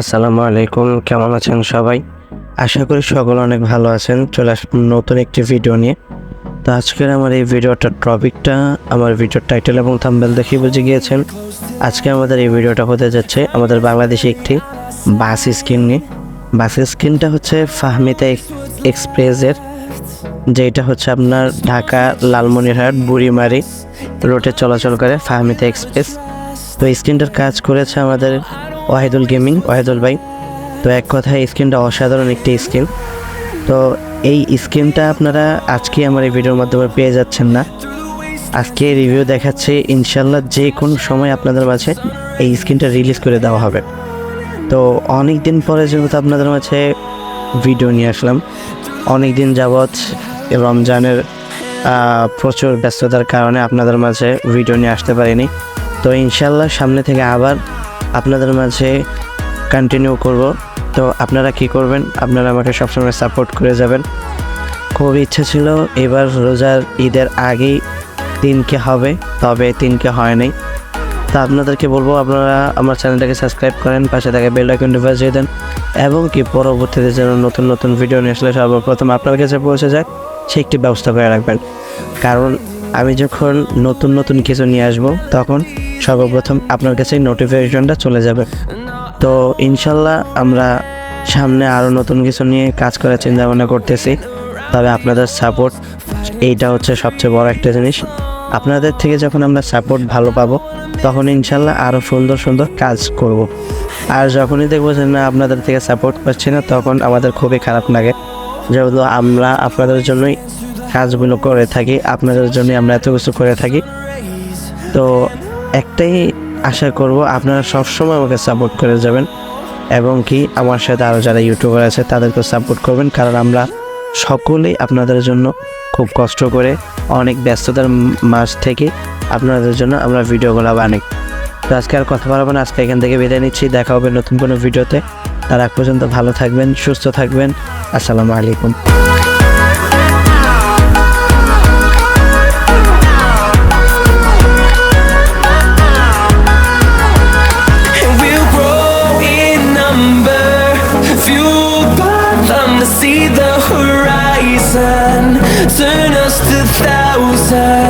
আসসালামু আলাইকুম, কেমন আছেন সবাই? আশা করি সকলে অনেক ভালো আছেন। চলে আসলাম নতুন একটি ভিডিও নিয়ে। তো আজকের আমার এই ভিডিওটার টপিকটা আমার ভিডিওর টাইটেল এবং থাম্বেল দেখে বুঝে গিয়েছেন। আজকে আমাদের এই ভিডিওটা হতে যাচ্ছে আমাদের বাংলাদেশে একটি বাস স্কিন নিয়ে। বাস স্কিনটা হচ্ছে ফাহমিতা এক্সপ্রেসের, যেটা হচ্ছে আপনার ঢাকা লালমনিরহাট বুড়িমারি রোডে চলাচল করে ফাহমিতা এক্সপ্রেস। তো স্ক্রিনটার কাজ করেছে আমাদের ওয়াহিদুল গেমিং, ওয়াহিদুল ভাই। তো এক কথায় স্ক্রিনটা অসাধারণ একটি স্কিন তো এই স্কিনটা আপনারা আজকে আমার এই ভিডিওর মাধ্যমে পেয়ে যাচ্ছেন না। আজকে রিভিউ দেখাচ্ছে ইনশাল্লাহ যে কোনো সময় আপনাদের মাঝে এই স্কিনটা রিলিজ করে দেওয়া হবে। তো অনেক দিন পরে যেহেতু আপনাদের মাঝে ভিডিও নিয়ে আসলাম অনেক দিন যাবৎ রমজানের প্রচুর ব্যস্ততার কারণে আপনাদের মাঝে ভিডিও নিয়ে আসতে পারিনি। তো ইনশাল্লাহ সামনে থেকে আবার আপনাদের মাঝে কন্টিনিউ করব। তো আপনারা কি করবেন? আপনারা আমাকে সবসময় সাপোর্ট করে যাবেন। খুব ইচ্ছা ছিল এবার রোজার ঈদের আগেই তিনকে হবে, তবে তিনকে হয় নাই। তো আপনাদেরকে বলব, আপনারা আমার চ্যানেলটাকে সাবস্ক্রাইব করেন, পাশে থাকা বেল আইকনটি বাজিয়ে দেন, এবং কি পরবর্তীতে যেন নতুন নতুন ভিডিও নিয়ে আসলে সর্বপ্রথম আপনার কাছে পৌঁছে যায় সে একটি ব্যবস্থা করে রাখবেন। কারণ আমি যখন নতুন নতুন কিছু নিয়ে আসব, তখন সর্বপ্রথম আপনার কাছে নোটিফিকেশনটা চলে যাবে। তো ইনশাল্লাহ আমরা সামনে আরও নতুন কিছু নিয়ে কাজ করার চিন্তা ভাবনা করতেছি। তবে আপনাদের সাপোর্ট এইটা হচ্ছে সবচেয়ে বড় একটা জিনিস। আপনাদের থেকে যখন আমরা সাপোর্ট ভালো পাবো, তখন ইনশাল্লাহ আরও সুন্দর সুন্দর কাজ করব। আর যখনই দেখব যে না, আপনাদের থেকে সাপোর্ট পাচ্ছি না, তখন আমাদের খুবই খারাপ লাগে। যেহেতু আমরা আপনাদের জন্যই কাজগুলো করে থাকি, আপনাদের জন্যই আমরা এত কিছু করে থাকি। তো একটাই আশা করব, আপনারা সবসময় আমাকে সাপোর্ট করে যাবেন এবং কি আমার সাথে আরও যারা ইউটিউবার আছে তাদেরকে সাপোর্ট করবেন, কারণ আমরা সকলেই আপনাদের জন্য খুব কষ্ট করে অনেক ব্যস্ততার ম- মাঝ থেকে আপনাদের জন্য আমরা ভিডিওগুলো বানাই। তো আজকে আর কথা বলব না, আজকে এখান থেকে বিদায় নিচ্ছি, দেখা হবে নতুন কোনো ভিডিওতে। তার আগ পর্যন্ত ভালো থাকবেন, সুস্থ থাকবেন। আসসালামু আলাইকুম। them to see the horizon. Turn us to thousands.